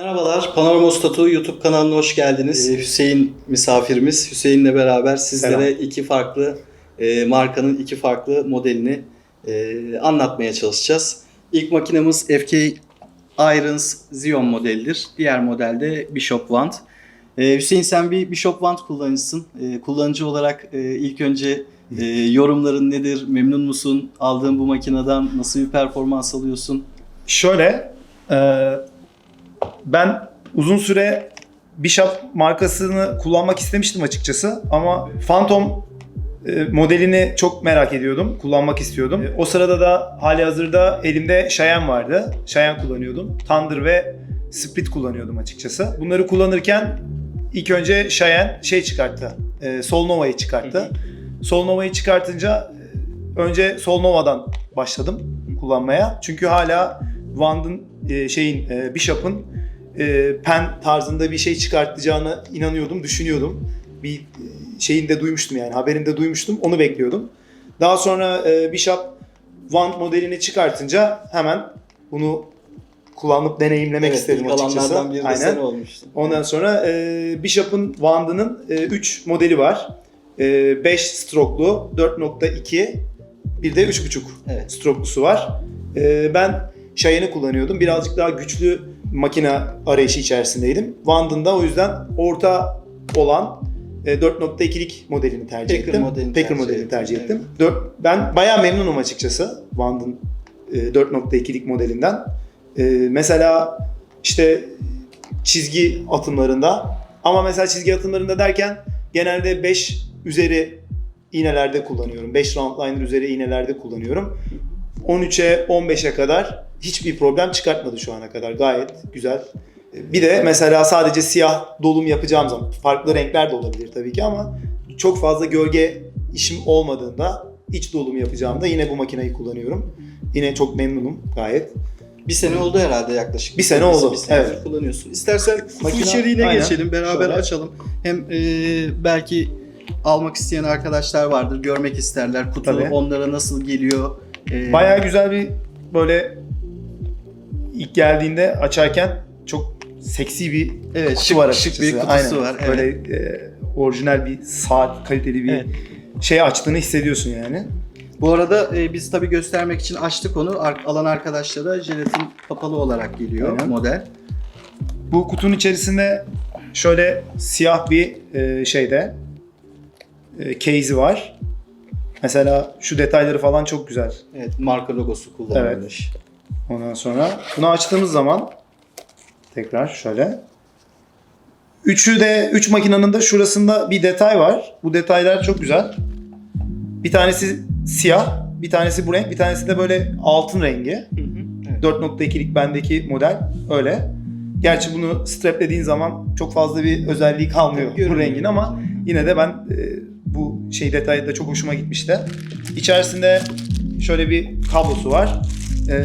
Merhabalar, Panorama Statu YouTube kanalına hoş geldiniz. Ee, Hüseyin misafirimiz. Hüseyin'le beraber sizlere Selam. iki farklı e, markanın iki farklı modelini e, anlatmaya çalışacağız. İlk makinemiz FK Irons Xeon modelidir. Diğer modelde Bishop Wand. Ee, Hüseyin sen bir Bishop Wand kullanıcısın. Ee, kullanıcı olarak e, ilk önce e, yorumların nedir? Memnun musun? Aldığın bu makineden nasıl bir performans alıyorsun? Şöyle, e, ben uzun süre Bishop markasını kullanmak istemiştim açıkçası ama Phantom e, modelini çok merak ediyordum, kullanmak istiyordum. E, O sırada da hali hazırda elimde Cheyenne vardı. Cheyenne kullanıyordum. Thunder ve Split kullanıyordum açıkçası. Bunları kullanırken ilk önce Cheyenne şey çıkarttı, e, Solnova'yı çıkarttı. Solnova'yı çıkartınca önce Solnova'dan başladım kullanmaya. Çünkü hala Wand'ın e, şeyin e, Bishop'ın e, pen tarzında bir şey çıkartacağını inanıyordum, düşünüyordum. Bir e, şeyinde duymuştum yani haberinde duymuştum. Onu bekliyordum. Daha sonra e, Bishop Wand modelini çıkartınca hemen bunu kullanıp deneyimlemek istedim ilk açıkçası. de sen olmuştun. Ondan sonra e, Bishop'un Wand'ının 3 modeli var. 5 stroklu, 4.2, bir de 3.5 Evet. stroklusu var. E, ben Cheyenne'i kullanıyordum. Birazcık daha güçlü makine arayışı içerisindeydim. Wand'ın da o yüzden orta olan e, 4.2'lik modelini tercih Packer ettim. modelini Packer tercih modelini ettim, tercih evet. ettim. Dört- ben bayağı memnunum açıkçası Wand'ın e, 4.2'lik modelinden. E, mesela işte çizgi atımlarında ama mesela çizgi atımlarında derken genelde 5 üzeri iğnelerde kullanıyorum. 5 roundliner üzeri iğnelerde kullanıyorum. 13'e 15'e kadar hiçbir problem çıkartmadı şu ana kadar. Gayet güzel. Bir de mesela sadece siyah dolum yapacağım zaman farklı renkler de olabilir tabii ki ama çok fazla gölge işim olmadığında iç dolum yapacağımda yine bu makineyi kullanıyorum. Yine çok memnunum gayet. Bir sene oldu herhalde yaklaşık. Bir sene oldu, Bir senedir evet. kullanıyorsun. İstersen Makine- içeriğine aynen. geçelim. Beraber Şöyle. açalım. Hem e, belki almak isteyen arkadaşlar vardır. Görmek isterler. Kutu Tabii. onlara nasıl geliyor. E, Bayağı güzel bir böyle ilk geldiğinde açarken çok seksi bir evet, kutu şık, var şık açıkçası. bir kutusu Aynen. var. Evet. Böyle e, orijinal bir saat kaliteli bir Evet. şey açtığını hissediyorsun yani. Bu arada e, biz tabii göstermek için açtık onu. Ar- alan arkadaşlara jelatin kapalı olarak geliyor Aynen. model. Bu kutunun içerisinde şöyle siyah bir e, şeyde e, case'i var. Mesela şu detayları falan çok güzel. Evet, marka logosu kullanılmış. Ondan sonra bunu açtığımız zaman tekrar şöyle. Üçü de üç makinenin de şurasında bir detay var. Bu detaylar çok güzel. Bir tanesi siyah, bir tanesi bu renk, bir tanesi de böyle altın rengi. Hı hı. Evet. 4.2'lik bendeki model öyle. Gerçi bunu straplediğin zaman çok fazla bir özelliği kalmıyor bu Görünüyor. rengin ama yine de ben e, bu şey detayı da çok hoşuma gitmişti. İçerisinde şöyle bir kablosu var. E,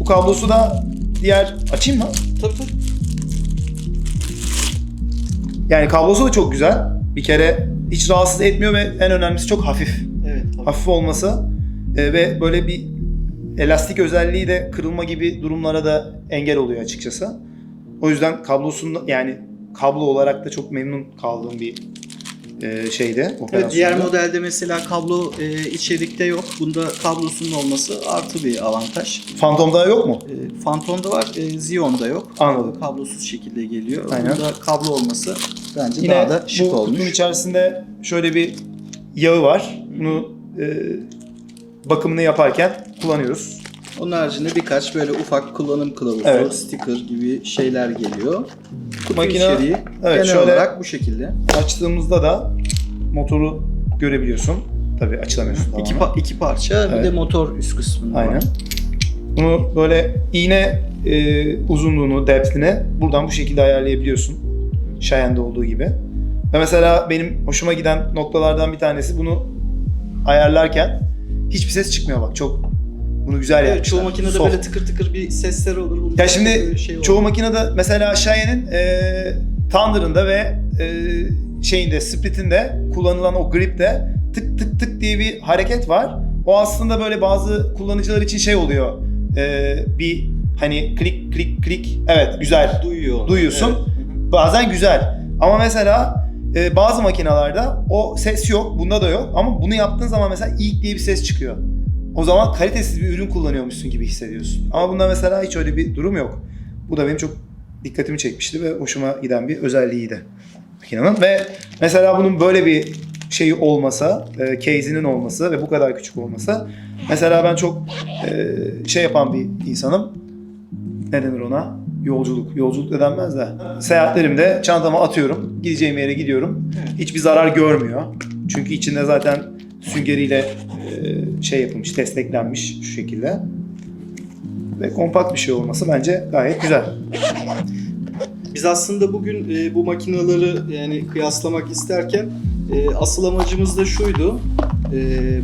bu kablosu da diğer açayım mı? Tabii tabii. Yani kablosu da çok güzel. Bir kere hiç rahatsız etmiyor ve en önemlisi çok hafif. Evet, tabii. hafif olması e, ve böyle bir elastik özelliği de kırılma gibi durumlara da engel oluyor açıkçası. O yüzden kablosunda yani kablo olarak da çok memnun kaldığım bir e, şeydi. Evet, operasyonda. diğer modelde mesela kablo e, içerikte yok. Bunda kablosunun olması artı bir avantaj. Phantom'da yok mu? E, Phantom'da var, e, Xeon'da yok. Anladım. Kablosuz şekilde geliyor. Aynen. Bunda kablo olması bence Yine daha da şık bu olmuş. kutunun içerisinde şöyle bir yağı var. Bunu e, bakımını yaparken kullanıyoruz. Onun haricinde birkaç böyle ufak kullanım kılavuzu, Evet. sticker gibi şeyler geliyor. Kutu Makine- içeriği evet, genel şöyle- olarak bu şekilde. Açtığımızda da motoru görebiliyorsun. Tabii açılamıyorsun. İki, tamamen. pa- iki parça bir Evet. de motor üst kısmında Aynen. var. Bunu böyle iğne e, uzunluğunu, depth'ini buradan bu şekilde ayarlayabiliyorsun. Cheyenne'de olduğu gibi. Ve mesela benim hoşuma giden noktalardan bir tanesi bunu ayarlarken hiçbir ses çıkmıyor bak. Çok bunu güzel Evet, yapmışlar. çoğu makinede Soft. böyle tıkır tıkır bir sesler olur. Bunda Ya şimdi şey çoğu olmaz. makinede mesela Cheyenne'in e, Thunder'ında ve e, şeyinde Split'inde kullanılan o gripte tık tık tık diye bir hareket var. O aslında böyle bazı kullanıcılar için şey oluyor. E, bir hani klik klik klik evet güzel Duyuyor. Duyuyorsun. Evet. Bazen güzel. Ama mesela e, bazı makinalarda o ses yok, bunda da yok. Ama bunu yaptığın zaman mesela ilk diye bir ses çıkıyor. O zaman kalitesiz bir ürün kullanıyormuşsun gibi hissediyorsun. Ama bunda mesela hiç öyle bir durum yok. Bu da benim çok dikkatimi çekmişti ve hoşuma giden bir özelliğiydi makinenin. Ve mesela bunun böyle bir şeyi olmasa, e, case'inin olması ve bu kadar küçük olması. Mesela ben çok e, şey yapan bir insanım. Ne denir ona? Yolculuk. Yolculuk da denmez de. Seyahatlerimde çantama atıyorum. Gideceğim yere gidiyorum. Hiçbir zarar görmüyor. Çünkü içinde zaten süngeriyle e, şey yapılmış, desteklenmiş şu şekilde. Ve kompakt bir şey olması bence gayet güzel. Biz aslında bugün e, bu makinaları yani kıyaslamak isterken e, asıl amacımız da şuydu. E,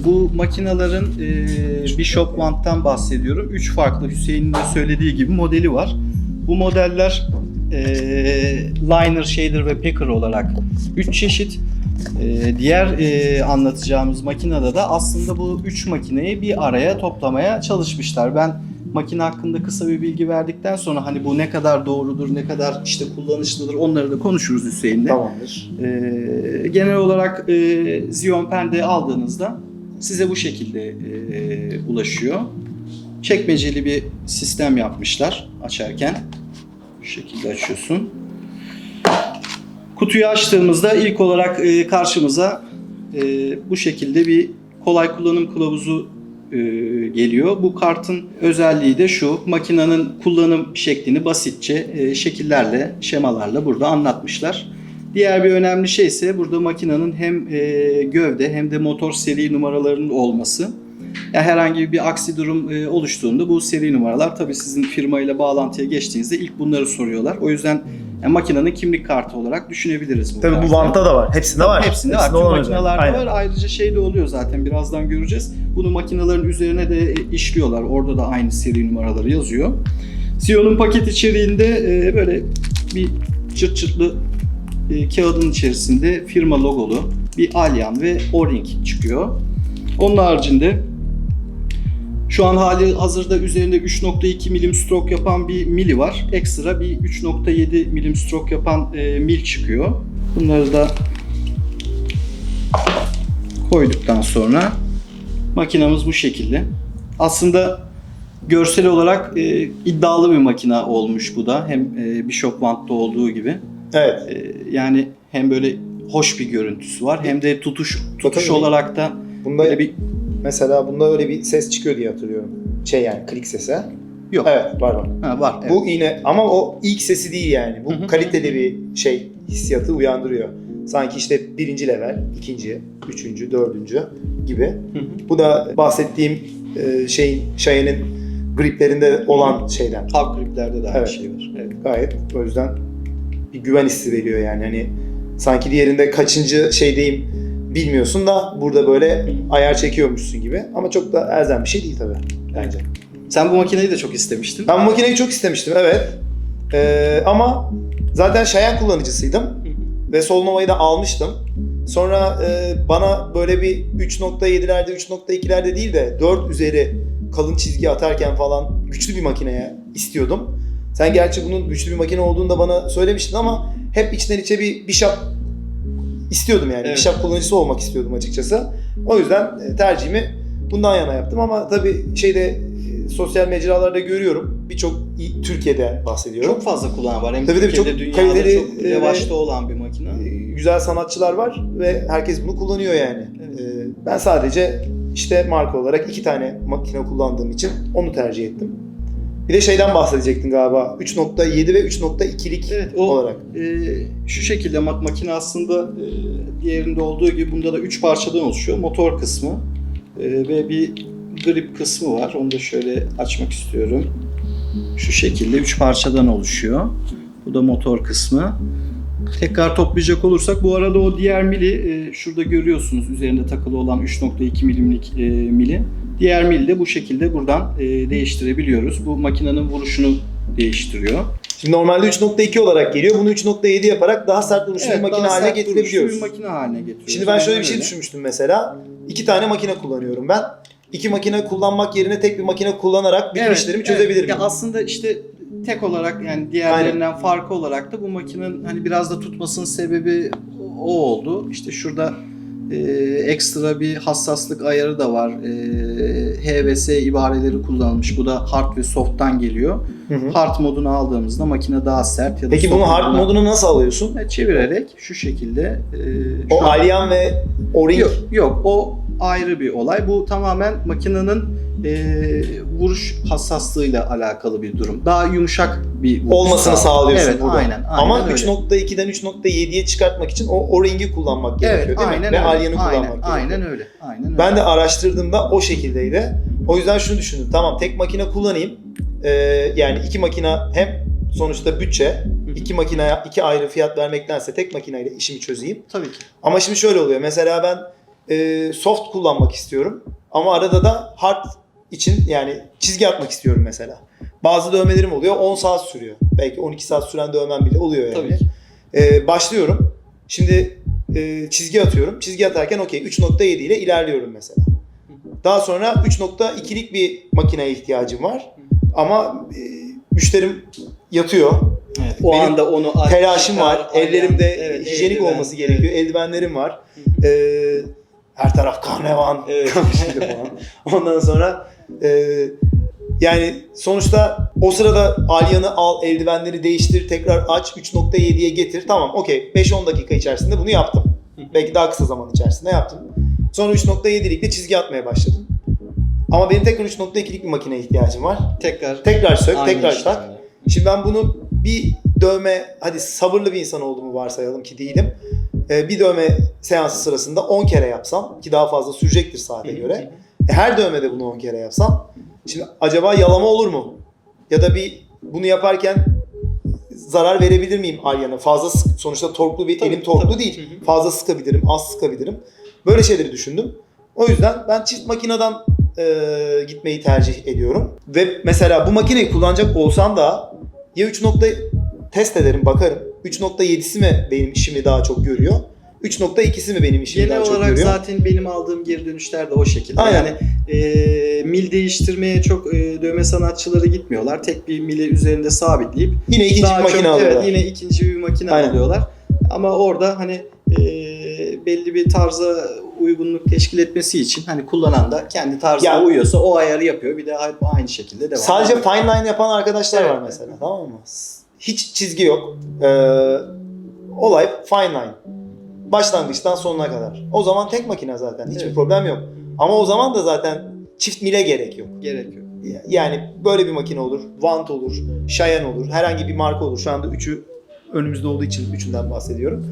bu makinaların e, Bishop Wand'dan bahsediyorum. Üç farklı Hüseyin'in de söylediği gibi modeli var. Bu modeller e, liner, shader ve packer olarak üç çeşit. E, diğer e, anlatacağımız makinede de aslında bu üç makineyi bir araya toplamaya çalışmışlar. Ben makine hakkında kısa bir bilgi verdikten sonra hani bu ne kadar doğrudur, ne kadar işte kullanışlıdır onları da konuşuruz Hüseyin'le. Tamamdır. Ee, genel olarak e, Pen'de aldığınızda size bu şekilde e, ulaşıyor. Çekmeceli bir sistem yapmışlar açarken. Bu şekilde açıyorsun. Kutuyu açtığımızda ilk olarak e, karşımıza e, bu şekilde bir kolay kullanım kılavuzu e, geliyor. Bu kartın özelliği de şu. Makinenin kullanım şeklini basitçe e, şekillerle, şemalarla burada anlatmışlar. Diğer bir önemli şey ise burada makinenin hem e, gövde hem de motor seri numaralarının olması. Yani herhangi bir aksi durum e, oluştuğunda bu seri numaralar tabii sizin firmayla bağlantıya geçtiğinizde ilk bunları soruyorlar. O yüzden yani makinenin kimlik kartı olarak düşünebiliriz bu Tabii bu kartı. Vant'ta da var. Hepsinde var. Hepsinde var. Tüm makinelerde özellik. var. Ayrıca şey de oluyor zaten birazdan göreceğiz. Bunu makinelerin üzerine de e, işliyorlar. Orada da aynı seri numaraları yazıyor. Xeon'un paket içeriğinde e, böyle bir çırt çırtlı e, kağıdın içerisinde firma logolu bir alyan ve o-ring çıkıyor. Onun haricinde şu an hali hazırda üzerinde 3.2 milim stroke yapan bir mili var. Ekstra bir 3.7 milim stroke yapan e, mil çıkıyor. Bunları da koyduktan sonra makinamız bu şekilde. Aslında görsel olarak e, iddialı bir makina olmuş bu da. Hem e, Bishop Wand'da olduğu gibi. Evet. E, yani hem böyle hoş bir görüntüsü var hem de tutuş tutuş Tabii. olarak da Bunda böyle bir mesela bunda öyle bir ses çıkıyor diye hatırlıyorum. Şey yani klik sesi. yok. Evet var var. Ha, var. evet. Bu yine ama o ilk sesi değil yani. Bu Hı hı. kaliteli bir şey hissiyatı uyandırıyor. Sanki işte birinci level, ikinci, üçüncü, dördüncü gibi. Hı hı. Bu da bahsettiğim e, şeyin, Cheyenne'in griplerinde olan şeyden. Halk griplerde de aynı Evet. şey var. Evet. Gayet o yüzden bir güven hissi veriyor yani. Hani sanki diğerinde kaçıncı şeydeyim bilmiyorsun da burada böyle ayar çekiyormuşsun gibi. Ama çok da elzem bir şey değil tabii bence. Sen bu makineyi de çok istemiştin. Ben bu makineyi çok istemiştim evet. Ee, ama zaten Cheyenne kullanıcısıydım ve Solnova'yı da almıştım. Sonra e, bana böyle bir 3.7'lerde 3.2'lerde değil de 4 üzeri kalın çizgi atarken falan güçlü bir makineye istiyordum. Sen gerçi bunun güçlü bir makine olduğunu da bana söylemiştin ama hep içten içe bir Bishop istiyordum yani. Evet. Bishop kullanıcısı olmak istiyordum açıkçası. O yüzden e, tercihimi bundan yana yaptım ama tabii şeyde e, sosyal mecralarda görüyorum. Birçok Türkiye'de bahsediyorum. Çok fazla kullanan var. Hem Tabii tabii, Türkiye'de, çok dünyada kaliteli, çok e, revaçta olan bir makine. Güzel sanatçılar var ve herkes bunu kullanıyor yani. Evet. Ben sadece işte marka olarak iki tane makine kullandığım için onu tercih ettim. Bir de şeyden bahsedecektin galiba. 3.7 ve 3.2'lik Evet, o olarak. e, şu şekilde mak- makine aslında e, diğerinde olduğu gibi bunda da 3 parçadan oluşuyor. Motor kısmı e, ve bir grip kısmı var. Onu da şöyle açmak istiyorum. Şu şekilde 3 parçadan oluşuyor. Bu da motor kısmı. Tekrar toplayacak olursak bu arada o diğer mili e, şurada görüyorsunuz üzerinde takılı olan 3.2 milimlik e, mili. Diğer mili de bu şekilde buradan e, değiştirebiliyoruz. Bu makinenin vuruşunu değiştiriyor. Şimdi normalde 3.2 olarak geliyor. Bunu 3.7 yaparak daha sert vuruşlu bir Evet, makine daha haline getirebiliyoruz. Bir makine haline getiriyoruz. Şimdi ben şöyle bir şey düşünmüştüm mesela. İki tane makine kullanıyorum ben. iki makine kullanmak yerine tek bir makine kullanarak bütün Evet, işlerimi evet. çözebilirim. Ya aslında işte tek olarak yani diğerlerinden farkı olarak da bu makinenin hani biraz da tutmasının sebebi o oldu. İşte şurada e, ekstra bir hassaslık ayarı da var. E, H ve S ibareleri kullanılmış. Bu da hard ve soft'tan geliyor. Hı hı. Hard modunu aldığımızda makine daha sert ya da Peki bunu hard moduna- modunu nasıl alıyorsun? Evet, çevirerek şu şekilde e, şu O an- Alien ve O-Ring Yok, yok o ayrı bir olay. Bu tamamen makinenin e, vuruş hassaslığıyla alakalı bir durum. Daha yumuşak bir vuruş olmasını sağlıyor. sağlıyorsun evet, burada. Aynen, aynen Ama öyle. 3.2'den 3.7'ye çıkartmak için o O-Ring'i kullanmak gerekiyor Evet, değil mi? aynen Ve öyle. Alien'i kullanmak aynen, gerekiyor. aynen öyle. Aynen öyle. Ben de araştırdığımda o şekildeydi. O yüzden şunu düşündüm. Tamam tek makine kullanayım. Ee, yani iki makine hem sonuçta bütçe, iki makineye iki ayrı fiyat vermektense tek makineyle işimi çözeyim. tabii ki. Ama şimdi şöyle oluyor. Mesela ben e, soft kullanmak istiyorum. Ama arada da hard için yani çizgi atmak istiyorum mesela. Bazı dövmelerim oluyor 10 saat sürüyor. Belki 12 saat süren dövmem bile oluyor yani. Tabii ki. Ee, başlıyorum. Şimdi e, çizgi atıyorum. Çizgi atarken okey 3.7 ile ilerliyorum mesela. Daha sonra 3.2'lik bir makineye ihtiyacım var. Ama e, müşterim yatıyor. Evet, o Benim anda onu Telaşım var. Ellerimde Evet, hijyenik eldiven, olması gerekiyor. Eldivenlerim var. Ee, her taraf karnevan. Evet. Ondan sonra e, yani sonuçta o sırada alyanı al, eldivenleri değiştir, tekrar aç, 3.7'ye getir. Tamam okey 5-10 dakika içerisinde bunu yaptım. Belki daha kısa zaman içerisinde yaptım. Sonra 3.7'likle çizgi atmaya başladım. Ama benim tekrar 3.2'lik bir makineye ihtiyacım var. Tekrar Tekrar sök, aynı tekrar işlem. tak. Şimdi ben bunu bir dövme, hadi sabırlı bir insan olduğumu varsayalım ki değilim. Ee, bir dövme seansı sırasında 10 kere yapsam ki daha fazla sürecektir saate göre. E, Her dövmede bunu 10 kere yapsam şimdi acaba yalama olur mu? Ya da bir bunu yaparken zarar verebilir miyim alyana? Fazla sık, sonuçta torklu bir Tabii, elim torklu tabii. değil. Hı hı. Fazla sıkabilirim, az sıkabilirim. Böyle şeyleri düşündüm. O yüzden ben çift makineden e, gitmeyi tercih ediyorum. Ve mesela bu makineyi kullanacak olsam da ya 3 nokta test ederim bakarım. 3.7'si mi benim işimi daha çok görüyor? 3.2'si mi benim işimi Genel daha çok olarak görüyor? zaten benim aldığım geri dönüşler de o şekilde. Aynen. Yani e, mil değiştirmeye çok e, dövme sanatçıları gitmiyorlar. Tek bir mili üzerinde sabitleyip Yine ikinci bir makine çok, alıyorlar. Evet, yine ikinci bir makine Aynen. alıyorlar. Ama orada hani e, belli bir tarza uygunluk teşkil etmesi için hani kullanan da kendi tarzına Ya- uyuyorsa o ayarı yapıyor. Bir de aynı şekilde devam Sadece fine line yapan arkadaşlar Evet. var mesela tamam mı? Hiç çizgi yok. Ee, olay fine line. Başlangıçtan sonuna kadar. O zaman tek makine zaten. Hiçbir Evet. problem yok. Ama o zaman da zaten çift mile gerek yok. gerek yok. Yani böyle bir makine olur. Vant olur. Cheyenne olur. Herhangi bir marka olur. Şu anda üçü önümüzde olduğu için üçünden bahsediyorum.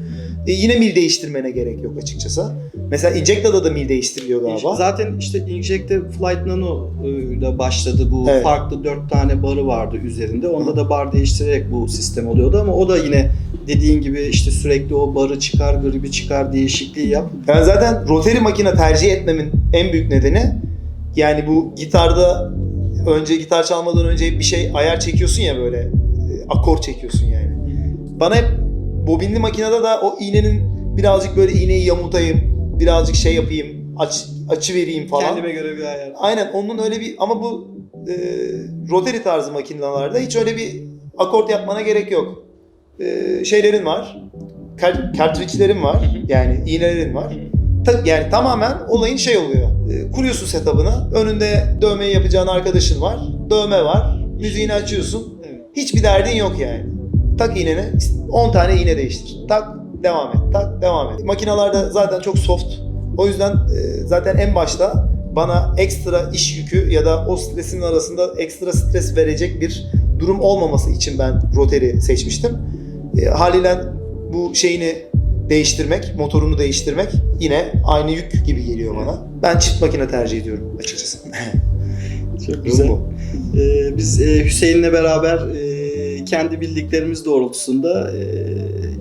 E, yine mil değiştirmene gerek yok açıkçası. Mesela Injecta'da da mil değiştiriliyor galiba. Zaten işte Injective Flight Nano e, ile başladı bu Evet. farklı dört tane barı vardı üzerinde. Onda da bar değiştirerek bu sistem oluyordu ama o da yine dediğin gibi işte sürekli o barı çıkar, gribi çıkar, değişikliği yap. Yani zaten rotary makine tercih etmemin en büyük nedeni yani bu gitarda önce gitar çalmadan önce bir şey ayar çekiyorsun ya böyle e, akor çekiyorsun yani. Bana hep bobinli makinede da o iğnenin birazcık böyle iğneyi yamultayım, birazcık şey yapayım, aç, açı vereyim falan. Kendime göre bir ayar. Aynen onun öyle bir ama bu e, rotary tarzı makinelerde hiç öyle bir akort yapmana gerek yok. E, şeylerin var. Kar- Cartridge'lerin var. Yani iğnelerin var. Ta- yani tamamen olayın şey oluyor. E, kuruyorsun setup'ını. Önünde dövmeyi yapacağın arkadaşın var. Dövme var. Müziğini açıyorsun. Evet. Hiçbir derdin yok yani. Tak iğneni. 10 tane iğne değiştir. Tak devam et. Tak devam et. Makinalarda zaten çok soft. O yüzden e, zaten en başta bana ekstra iş yükü ya da o stresin arasında ekstra stres verecek bir durum olmaması için ben rotary seçmiştim. E, haliyle bu şeyini değiştirmek, motorunu değiştirmek yine aynı yük gibi geliyor bana. Ben çift makine tercih ediyorum açıkçası. Çok Durum bu. Ee, biz e, Hüseyin'le beraber e, kendi bildiklerimiz doğrultusunda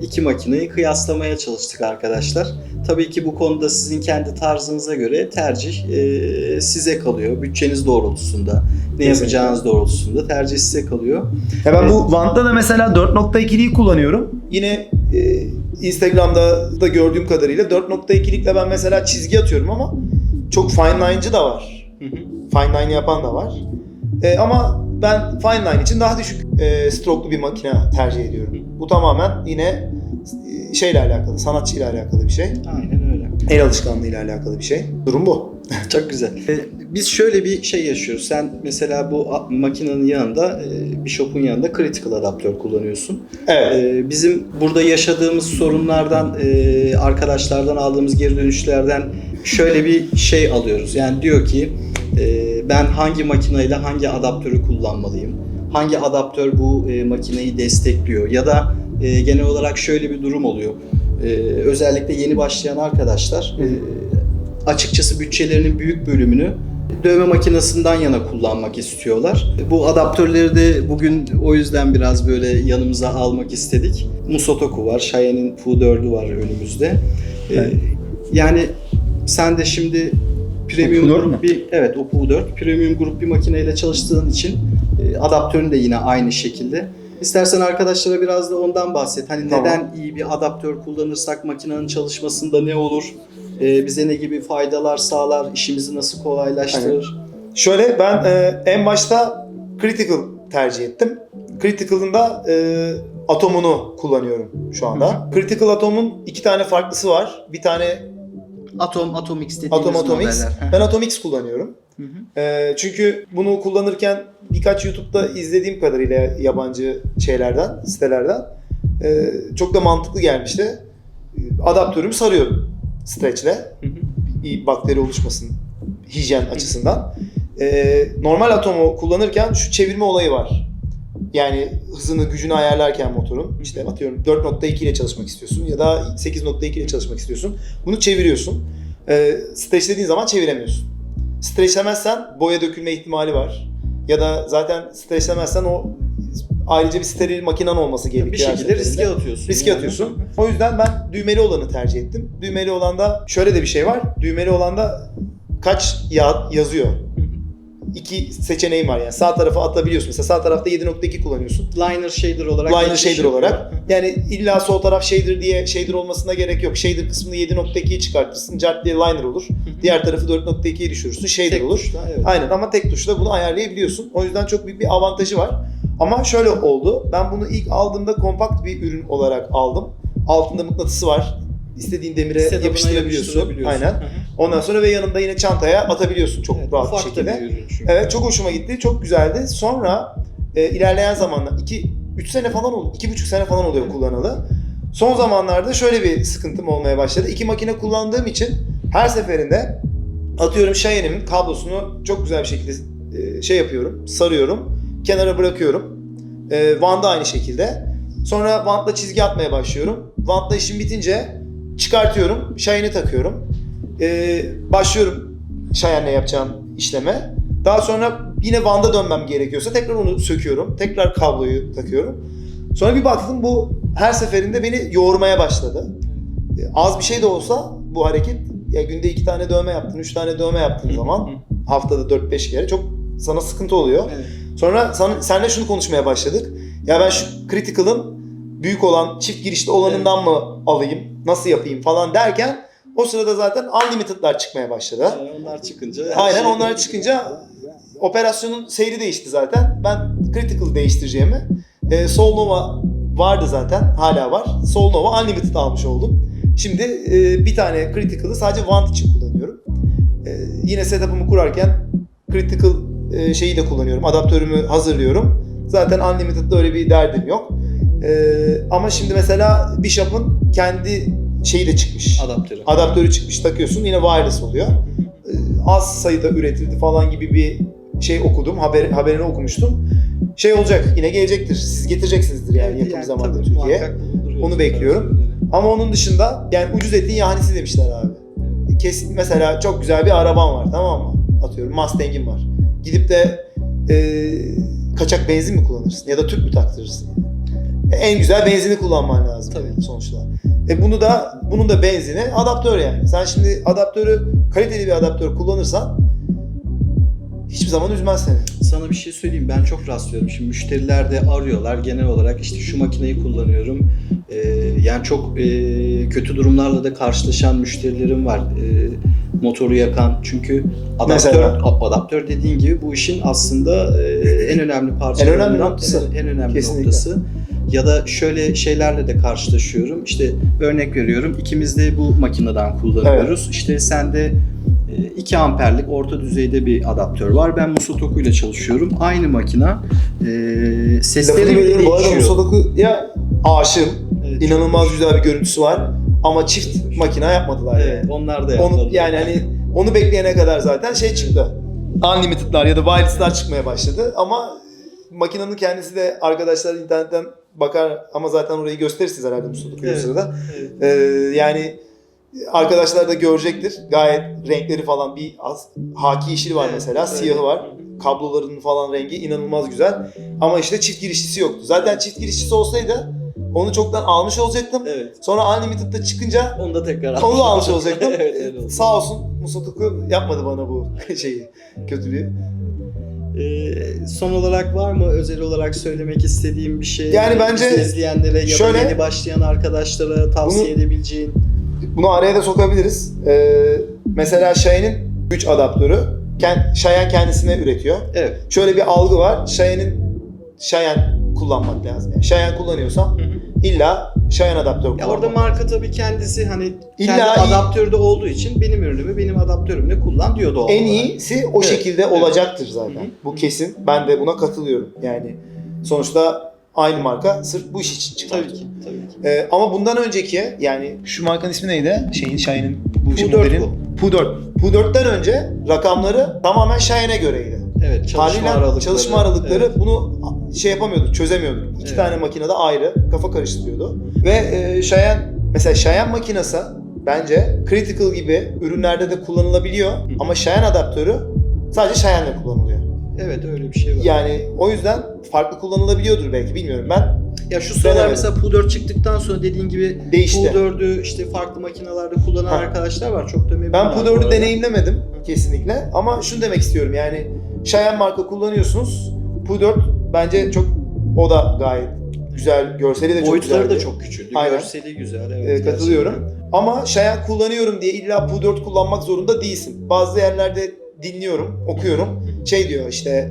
iki makineyi kıyaslamaya çalıştık arkadaşlar. Tabii ki bu konuda sizin kendi tarzınıza göre tercih size kalıyor. Bütçeniz doğrultusunda, ne yapacağınız doğrultusunda tercih size kalıyor. Ya ben bu Vant'ta da mesela 4.2'liyi kullanıyorum. Yine Instagram'da da gördüğüm kadarıyla 4.2'likle ben mesela çizgi atıyorum ama çok fine line'cı da var. Hı hı. Fine line yapan da var. E, ama ben fine line için daha düşük e, stroke'lu bir makine tercih ediyorum. Bu tamamen yine e, şeyle alakalı, sanatçıyla alakalı bir şey. Aynen öyle. El alışkanlığıyla alakalı bir şey. Durum bu. Çok güzel. Ee, Biz şöyle bir şey yaşıyoruz. Sen mesela bu a- makinenin yanında, e, Bishop'un yanında critical adaptör kullanıyorsun. Evet. Bizim burada yaşadığımız sorunlardan, e, arkadaşlardan aldığımız geri dönüşlerden şöyle bir şey alıyoruz. Yani diyor ki e, ben hangi makineyle hangi adaptörü kullanmalıyım? Hangi adaptör bu e, makineyi destekliyor? Ya da e, genel olarak şöyle bir durum oluyor. E, Özellikle yeni başlayan arkadaşlar e, açıkçası bütçelerinin büyük bölümünü dövme makinesinden yana kullanmak istiyorlar. Bu adaptörleri de bugün o yüzden biraz böyle yanımıza almak istedik. Musotoku var, Shayan'in Fu4'ü var önümüzde. Ee, Evet. Yani sen de şimdi premium Fu4 grup mü? bir evet o Fu4 premium grup bir makineyle çalıştığın için e, adaptörün de yine aynı şekilde. İstersen arkadaşlara biraz da ondan bahset. Hani Tamam. neden iyi bir adaptör kullanırsak makinenin çalışmasında ne olur? Ee, bize ne gibi faydalar sağlar? işimizi nasıl kolaylaştırır? Şöyle ben e, en başta Critical tercih ettim. Critical'ın da e, atomunu kullanıyorum şu anda. Critical atomun iki tane farklısı var. Bir tane Atom, Atomix dediğimiz Atom Atomix. modeller. Ben Atomix kullanıyorum. Hı hı. E, çünkü bunu kullanırken birkaç YouTube'da izlediğim kadarıyla yabancı şeylerden, sitelerden e, çok da mantıklı gelmişti. E, Adaptörümü sarıyorum stretch'le. Hı hı. bakteri oluşmasın hijyen açısından. Ee, normal atomu kullanırken şu çevirme olayı var. Yani hızını, gücünü ayarlarken motorun işte atıyorum 4.2 ile çalışmak istiyorsun ya da 8.2 ile çalışmak istiyorsun. Bunu çeviriyorsun. Ee, streçlediğin zaman çeviremiyorsun. Streçlemezsen boya dökülme ihtimali var. Ya da zaten streçlemezsen o ayrıca bir steril makinen olması gerekiyor. Bir şekilde riske atıyorsun. Riske yani. atıyorsun. O yüzden ben düğmeli olanı tercih ettim. Düğmeli olanda şöyle de bir şey var. Düğmeli olanda kaç ya yazıyor. İki seçeneğim var yani. Sağ tarafa atabiliyorsun. Mesela sağ tarafta 7.2 kullanıyorsun. Liner shader olarak. Liner shader olarak. Yani illa sol taraf shader diye shader olmasına gerek yok. Shader kısmını 7.2'ye çıkartırsın. Cart diye liner olur. Diğer tarafı 4.2'ye düşürürsün. Shader Tek olur. tuşla, evet. Aynen ama tek tuşla bunu ayarlayabiliyorsun. O yüzden çok büyük bir avantajı var. Ama şöyle oldu. Ben bunu ilk aldığımda kompakt bir ürün olarak aldım. Altında mıknatısı var. İstediğin demire Setup'ına yapıştırabiliyorsun. Aynen. Hı hı. Ondan sonra ve yanında yine çantaya atabiliyorsun çok Evet, rahat bir şekilde. bir çünkü. Evet çok hoşuma gitti. Çok güzeldi. Sonra e, ilerleyen zamanlar 2 3 sene falan oldu. 2,5 sene falan oluyor kullanalı. Son zamanlarda şöyle bir sıkıntım olmaya başladı. İki makine kullandığım için her seferinde atıyorum Cheyenne'imin kablosunu çok güzel bir şekilde e, şey yapıyorum, sarıyorum, kenara bırakıyorum. E, Van'da aynı şekilde. Sonra Vant'la çizgi atmaya başlıyorum. Vant'la işim bitince çıkartıyorum, Cheyenne'i takıyorum. E, başlıyorum Cheyenne'le yapacağım işleme. Daha sonra yine Van'da dönmem gerekiyorsa tekrar onu söküyorum. Tekrar kabloyu takıyorum. Sonra bir baktım bu her seferinde beni yoğurmaya başladı. E, Az bir şey de olsa bu hareket ya günde iki tane dövme yaptın, üç tane dövme yaptığın zaman haftada 4-5 kere çok sana sıkıntı oluyor. Evet. Sonra sana, senle şunu konuşmaya başladık. Ya ben şu Critical'ın büyük olan çift girişli olanından mı alayım, nasıl yapayım falan derken o sırada zaten Unlimited'lar çıkmaya başladı. Yani onlar çıkınca. Aynen şey- onlar çıkınca operasyonun seyri değişti zaten. Ben Critical değiştireceğimi e, Soul Nova vardı zaten hala var. Soul Nova Unlimited almış oldum. Şimdi e, bir tane Critical'ı sadece Want için kullanıyorum. E, yine setup'ımı kurarken Critical e, şeyi de kullanıyorum. Adaptörümü hazırlıyorum. Zaten Unlimited'da öyle bir derdim yok. E, ama şimdi mesela Bishop'un kendi şeyi de çıkmış. Adaptörü. Adaptörü çıkmış takıyorsun yine wireless oluyor. Ee, Az sayıda üretildi falan gibi bir şey okudum. Haber, haberini okumuştum. Şey olacak yine gelecektir. Siz getireceksinizdir yani yakın bir zamanda tabii, Türkiye'ye. Onu bekliyorum. Ama onun dışında yani ucuz etin yahnisi demişler abi. Kesin mesela çok güzel bir araban var tamam mı? Atıyorum Mustang'in var. Gidip de e, kaçak benzin mi kullanırsın ya da tüp mü taktırırsın? En güzel benzini kullanman lazım Tabii. yani sonuçta. E bunu da bunun da benzini adaptör yani. Sen şimdi adaptörü kaliteli bir adaptör kullanırsan hiçbir zaman üzmez seni. Sana bir şey söyleyeyim ben çok rastlıyorum. Şimdi müşteriler de arıyorlar genel olarak işte şu makineyi kullanıyorum. Ee, yani çok e, kötü durumlarla da karşılaşan müşterilerim var. Ee, motoru yakan. Çünkü adaptör, Mesela? adaptör dediğin gibi bu işin aslında e, en önemli parçalarından önemli noktası. En, en önemli Kesinlikle. noktası. Ya da şöyle şeylerle de karşılaşıyorum. İşte örnek veriyorum. İkimiz de bu makineden kullanıyoruz. İşte sende e, 2 amperlik orta düzeyde bir adaptör var. Ben Musotoku ile çalışıyorum. Aynı makina. E, sesleri Lafını bölüyorum. Bu arada değişiyor. Musotoku'ya aşığım. Evet, İnanılmaz çok güzel bir görüntüsü var. Ama çift makine yapmadılar Evet, yani. onlar da yapmadılar. Onu, yani hani onu bekleyene kadar zaten şey çıktı. Unlimited'lar ya da wireless'lar çıkmaya başladı ama makinenin kendisi de arkadaşlar internetten bakar ama zaten orayı gösterirsiniz herhalde Mustafa Evet. o sırada. Evet. Ee, yani arkadaşlar da görecektir. Gayet renkleri falan bir az, haki yeşili var Evet, mesela, evet. siyahı var. Kabloların falan rengi inanılmaz güzel. Ama işte çift girişlisi yoktu. Zaten çift girişlisi olsaydı onu çoktan almış olacaktım. Evet. Sonra Unlimited'da çıkınca Onu da tekrar onu da almış olacaktım. evet, öyle oldu. Sağ olsun Musotoku yapmadı bana bu şeyi, kötülüğü. Ee, son olarak var mı özel olarak söylemek istediğim bir şey? Yani bence Bizi izleyenlere ya şöyle- da yeni başlayan arkadaşlara tavsiye Bunu- edebileceğin. Bunu araya da sokabiliriz. Ee, mesela Cheyenne'in güç adaptörü Ken, Cheyenne kendisine üretiyor. Evet. Şöyle bir algı var. Cheyenne'in Cheyenne kullanmak lazım. Yani Cheyenne kullanıyorsam illa Cheyenne adaptör Ya kullanmak orada marka tabii kendisi hani İlla kendi iyi- adaptörde olduğu için benim ürünümü benim adaptörümle kullan diyor doğal En olarak. iyisi o Evet, şekilde evet. olacaktır zaten. Hı hı. Bu kesin. Ben de buna katılıyorum. Yani sonuçta aynı marka sırf bu iş için çıkarttı. Tabii ki. Tabii ki. Ee, ama bundan önceki yani şu markanın ismi neydi? Şeyin Cheyenne'in bu Pu4 modelin. bu. Pu4. Pu4'ten önce rakamları tamamen Cheyenne'e göreydi. Evet. Çalışma Haliyle aralıkları. çalışma aralıkları Evet. bunu şey yapamıyorduk, çözemiyorduk. İki Evet. tane makinede ayrı, kafa karıştırıyordu. Ve e, Cheyenne, mesela Cheyenne makinesi bence Critical gibi ürünlerde de kullanılabiliyor. Ama Cheyenne adaptörü sadece Cheyenne'le kullanılıyor. Evet öyle bir şey var. Yani o yüzden farklı kullanılabiliyordur belki bilmiyorum. Ben Ya şu sıralar Denemedim. mesela Pu4 çıktıktan sonra dediğin gibi değişti. Pu4'ü işte farklı makinalarda kullanan Ha. arkadaşlar var. Çok da memnunlar. Ben Pu4'ü arada. deneyimlemedim kesinlikle ama şunu demek istiyorum yani Cheyenne marka kullanıyorsunuz. Pu4 bence çok o da gayet güzel, görseli de çok Boyutları güzeldi. da çok küçüldü. Aynen. Görseli güzel. Ee, Evet, katılıyorum. gerçekten. Ama Cheyenne kullanıyorum diye illa Pu4 kullanmak zorunda değilsin. Bazı yerlerde dinliyorum, okuyorum. Şey diyor işte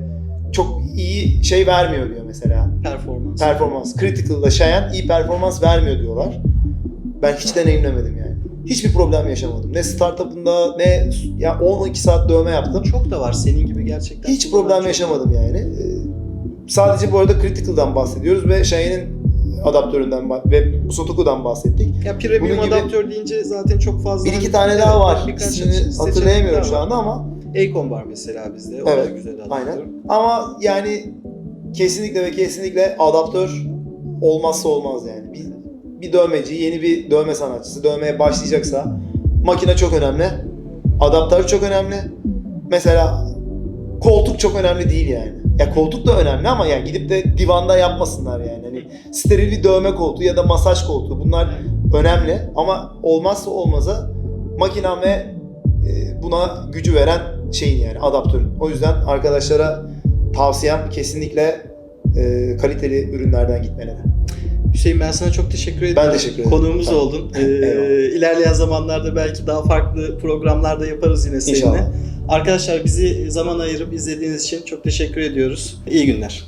çok iyi şey vermiyor diyor mesela. Performans. Performans. Critical'da Cheyenne iyi performans vermiyor diyorlar. Ben hiç deneyimlemedim yani. Hiçbir problem yaşamadım. Ne startup'ında ne ya 12 saat dövme yaptım. Çok da var senin gibi gerçekten. Hiç problem yaşamadım yani. Sadece bu arada Critical'dan bahsediyoruz ve Cheyenne'in adaptöründen ve Musotoku'dan bahsettik. Ya premium Bunun gibi- adaptör deyince zaten çok fazla. Bir iki tane Evet, daha var. İsmini hatırlayamıyorum şu anda ama Acom var mesela bizde. O da Evet, güzel adaptör. aynen. Ama yani kesinlikle ve kesinlikle adaptör olmazsa olmaz yani. Bir, bir dövmeci, yeni bir dövme sanatçısı dövmeye başlayacaksa makine çok önemli. Adaptör çok önemli. Mesela koltuk çok önemli değil yani. Ya koltuk da önemli ama yani gidip de divanda yapmasınlar yani. Hani steril bir dövme koltuğu ya da masaj koltuğu bunlar önemli ama olmazsa olmazı makina ve e, buna gücü veren şeyin yani adaptörün. O yüzden arkadaşlara tavsiyem kesinlikle e, kaliteli ürünlerden gitmeleri. Hüseyin ben sana çok teşekkür ederim. teşekkür ederim. Konuğumuz Tamam. oldun. Ee, ilerleyen zamanlarda belki daha farklı programlarda yaparız yine seninle. İnşallah. Arkadaşlar bizi zaman ayırıp izlediğiniz için çok teşekkür ediyoruz. İyi günler.